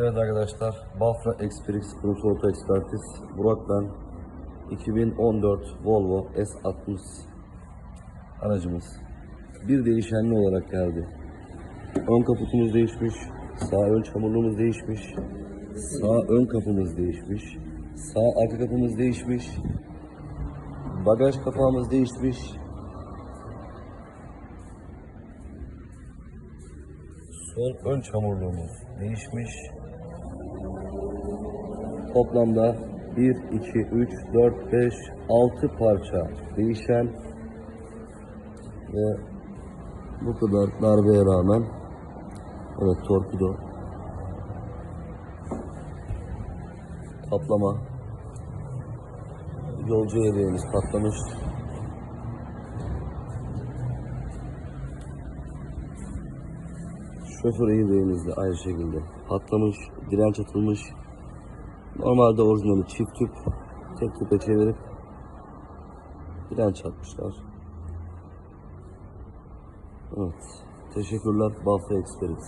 Evet arkadaşlar, Bafra Xperis Kurumsal Oto Ekspertiz. Burak ben. 2014 Volvo S60 aracımız. Bir değişenli olarak geldi. Ön kaputumuz değişmiş, sağ ön çamurluğumuz değişmiş, sağ ön kapımız değişmiş, sağ arka kapımız değişmiş, bagaj kapağımız değişmiş, sol ön çamurluğumuz değişmiş. Toplamda 1, 2, 3, 4, 5, 6 parça değişen ve bu kadar darbeye rağmen evet torpido kaplama yolcu yedeğimiz patlamış şoför yedeğimiz de aynı şekilde patlamış direnç atılmış. Normalde orijinali çift tüp tek tüpe çevirip direnç atmışlar. Evet teşekkürler Bafra Experience